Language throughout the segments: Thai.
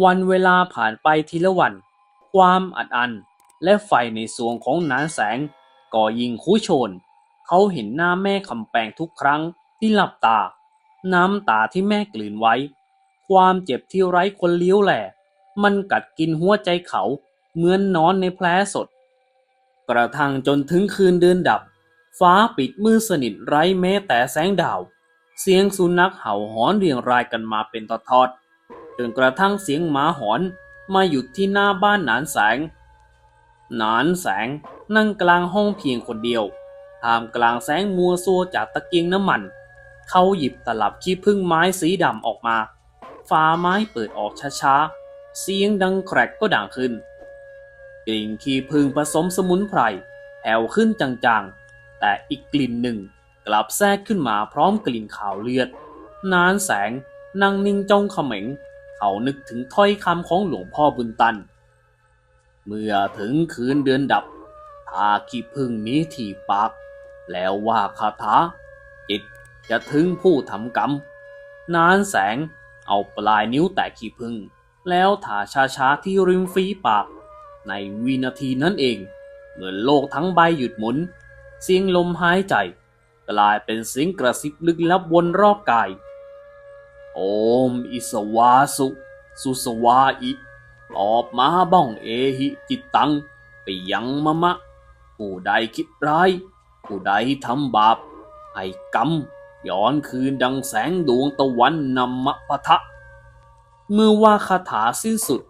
วันเวลาผ่านไปทีละวัน ความอัดอั้นและไฟในสวงของนานแสงก่อยิงคู่โชน เขาเห็นหน้าแม่คำแปลงทุกครั้งที่หลับตา น้ำตาที่แม่กลืนไว้ ความเจ็บที่ไร้คนเลี้ยวแหล่ มันกัดกินหัวใจเขาเหมือนนอนในแผลสด กระทั่งจนถึงคืนเดือนดับ ฟ้าปิดมือสนิทไร้แม้แต่แสงดาว เสียงสุนัขเห่าหอนเรียงรายกันมาเป็นทอดๆ จนกระทั่งเสียงหมาหอนมาหยุดที่หน้าบ้านหนานแสง หนานแสงนั่งกลางห้องเพียงคนเดียวท่ามกลางแสงมัวซัวจากตะเกียงน้ำมัน เขาหยิบตลับขี้ผึ้งไม้สีดำออกมาฝาไม้เปิดออกช้าๆ เสียงดังแกรกก็ดังขึ้นกลิ่นขี้ผึ้งผสมสมุนไพรแผ่วขึ้นจางๆ แต่อีกกลิ่นหนึ่งกลับแทรกขึ้นมาพร้อมกลิ่นขาวเลือด นานแสงนั่งนิ่งจ้องเขม็ง เขานึกถึงถ้อยคำของหลวงพ่อบุญตัน เมื่อถึงคืนเดือนดับถ้าขี้ผึ้งนี้ที่ปาก แล้วว่าคาถาจิตจะถึงผู้ทำกรรม นานแสงเอาปลายนิ้วแตะขี้ผึ้งแล้วถาช้าๆที่ริมฝีปาก ในวินาทีนั้นเอง เหมือนโลกทั้งใบหยุดหมุน เสียงลมหายใจ กลายเป็นเสียงกระซิบลึกลับวนรอบกาย โอมอิสวาสุ สุสวาอิ ตอบมาบ้องเอหิจิตตัง ไปยังมะมะ ผู้ใดคิดร้าย ผู้ใดทำบาปให้กรรมย้อนคืนดังแสงดวงตะวันนำมะปะทะ เมื่อว่าคาถาสิ้นสุด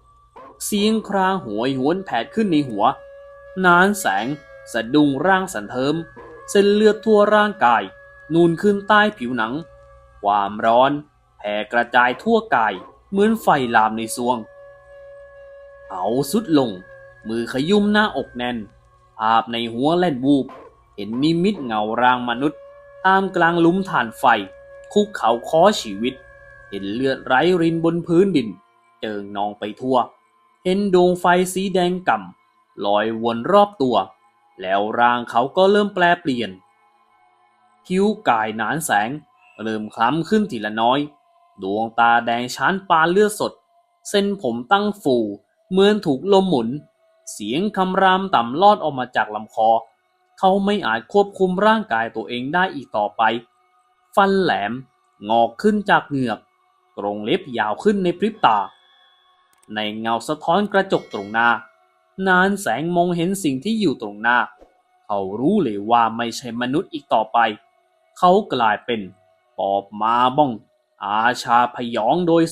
เสียงครางหวยหวนแผดขึ้นในหัว นานแสงสะดุ้งร่างสันเทิม เส้นเลือดทั่วร่างกาย นูนขึ้นใต้ผิวหนัง ความร้อน แผ่กระจายทั่วกายเหมือนไฟลามในซวงเขาสุดลง มือขยุมหน้าอกแน่นภาพในหัวแล่นวูบ เห็นนิมิตเงาร่างมนุษย์ตามกลางลุมฐานไฟ คุกเขาค้อชีวิต เห็นเลือดไหลรินบนพื้นดิน เจิงนองไปทั่ว เห็นดวงไฟสีแดงก่ำลอยวนรอบตัว แล้วร่างเขาก็เริ่มแปลเปลี่ยน คิ้วกายหนานแสง เริ่มคล้ำขึ้นทีละน้อย ดวงตาแดงช้านปานเลือดสด เส้นผมตั้งฟูเหมือนถูกลมหมุน เสียงคำรามต่ำลอดออกมาจากลำคอ เขาไม่อาจควบคุมร่างกายตัวเองได้อีกต่อไป ฟันแหลมงอกขึ้นจากเหงือก กรงเล็บยาวขึ้นในพริบตา ในเงาสะท้อนกระจกตรงหน้า นานแสงมองเห็นสิ่งที่อยู่ตรงหน้า เขารู้เลยว่าไม่ใช่มนุษย์อีกต่อไป เขากลายเป็นปอบมาบ้อง อาชาพยองโดย